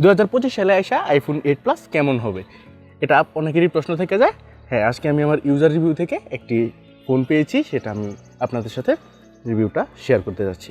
দু হাজার পঁচিশ সালে আসা আইফোন এইট প্লাস কেমন হবে? এটা অনেকেরই প্রশ্ন থেকে যায়। হ্যাঁ আজকে আমি আমার ইউজার রিভিউ থেকে একটি ফোন পেয়েছি, সেটা আমি আপনাদের সাথে রিভিউটা শেয়ার করতে যাচ্ছি।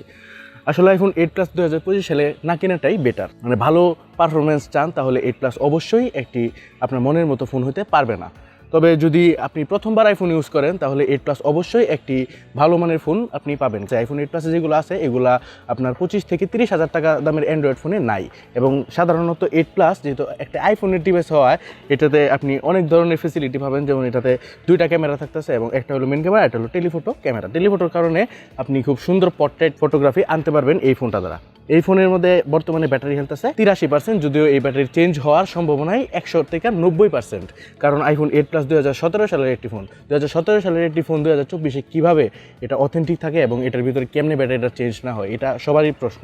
আসলে আইফোন এইট প্লাস দু হাজার পঁচিশ সালে না কেনাটাই বেটার মানে ভালো পারফরমেন্স চান, তাহলে এইট প্লাস অবশ্যই একটি আপনার মনের মতো ফোন হতে পারবে না। তবে যদি আপনি প্রথমবার আইফোন ইউজ করেন, তাহলে এইট প্লাস অবশ্যই একটি ভালো মানের ফোন আপনি পাবেন। যে আইফোন এইট প্লাসে যেগুলো আছে, এগুলা আপনার পঁচিশ থেকে তিরিশ হাজার টাকা দামের অ্যান্ড্রয়েড ফোনে নাই। এবং সাধারণত এইট প্লাস যেহেতু একটা আইফোনের ডিভাইস হওয়ায় এটাতে আপনি অনেক ধরনের ফেসিলিটি পাবেন। যেমন এটাতে দুইটা ক্যামেরা থাকতেছে এবং একটা হলো মেন ক্যামেরা একটা হলো টেলিফোটো ক্যামেরা টেলিফোটোর কারণে আপনি খুব সুন্দর পর্ট্রেট ফটোগ্রাফি আনতে পারবেন এই ফোনটা দ্বারা। এই ফোনের মধ্যে বর্তমানে ব্যাটারি হেলথ আছে তিরাশি পার্সেন্ট যদিও এই ব্যাটারি চেঞ্জ হওয়ার সম্ভাবনায় একশো থেকে নব্বই পার্সেন্ট কারণ আইফোন এইট প্লাস দুই হাজার সতেরো সালের একটি ফোন দু হাজার সতেরো সালের একটি ফোন দু হাজার চব্বিশে কীভাবে এটা অথেন্টিক থাকে এবং এটার ভিতরে কেমনে ব্যাটারিটা চেঞ্জ না হয়, এটা সবারই প্রশ্ন।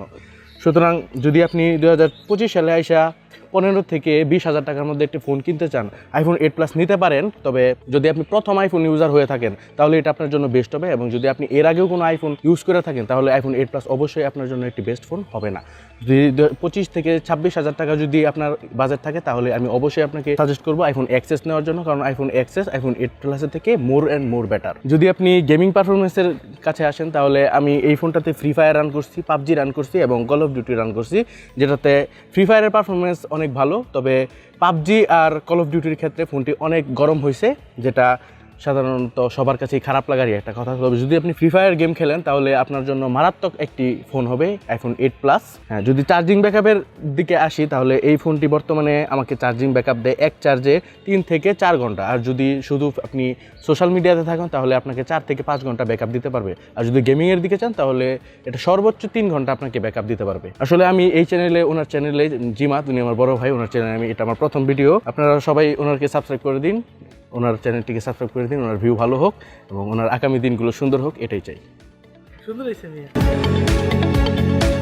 সুতরাং যদি আপনি দু হাজার পঁচিশ সালে আইসা পনেরো থেকে বিশ হাজার টাকার মধ্যে একটি ফোন কিনতে চান আইফোন এইট প্লাস নিতে পারেন, তবে যদি আপনি প্রথম আইফোন ইউজার হয়ে থাকেন, তাহলে এটা আপনার জন্য বেস্ট হবে এবং যদি আপনি এর আগেও কোনো আইফোন ইউজ করে থাকেন, তাহলে আইফোন এইট প্লাস অবশ্যই আপনার জন্য একটি বেস্ট ফোন হবে না। যদি পঁচিশ থেকে ছাব্বিশ হাজার টাকা যদি আপনার বাজেট থাকে, তাহলে আমি অবশ্যই আপনাকে সাজেস্ট করব আইফোন এক্সেস নেওয়ার জন্য, কারণ আইফোন এক্সেস আইফোন এইট প্লাসের থেকে মোর অ্যান্ড মোর বেটার যদি আপনি গেমিং পারফরমেন্সের কাছে আসেন, তাহলে আমি এই ফোনটাতে ফ্রি ফায়ার রান করছি, পাবজি রান করছি এবং কল অফ ডিউটি রান করছি, যেটাতে ফ্রি ফায়ারের পারফরমেন্স অনেক ভালো তবে পাবজি আর কল অফ ডিউটির ক্ষেত্রে ফোনটি অনেক গরম হয়েছে যেটা সাধারণত সবার কাছেই খারাপ লাগারই একটা কথা। তবে যদি আপনি ফ্রি ফায়ার গেম খেলেন, তাহলে আপনার জন্য মারাত্মক একটি ফোন হবে আইফোন এইট প্লাস হ্যাঁ যদি চার্জিং ব্যাকআপের দিকে আসি, তাহলে এই ফোনটি বর্তমানে আমাকে চার্জিং ব্যাকআপ দেয় এক চার্জে তিন থেকে চার ঘণ্টা। আর যদি শুধু আপনি সোশ্যাল মিডিয়াতে থাকেন, তাহলে আপনাকে চার থেকে পাঁচ ঘণ্টা ব্যাকআপ দিতে পারবে। আর যদি গেমিংয়ের দিকে চান, তাহলে এটা সর্বোচ্চ তিন ঘণ্টা আপনাকে ব্যাকআপ দিতে পারবে। আসলে আমি এই চ্যানেলে ওনার চ্যানেলে জিমা তুমি আমার বড় ভাই, ওনার চ্যানেলে আমি, এটা আমার প্রথম ভিডিও আপনারা সবাই ওনারকে সাবস্ক্রাইব করে দিন। ওনার চ্যানেলটিকে সাবস্ক্রাইব করে দিন, ওনার ভিউ ভালো হোক এবং ওনার আগামী দিনগুলো সুন্দর হোক, এটাই চাই। সুন্দর হয়েছে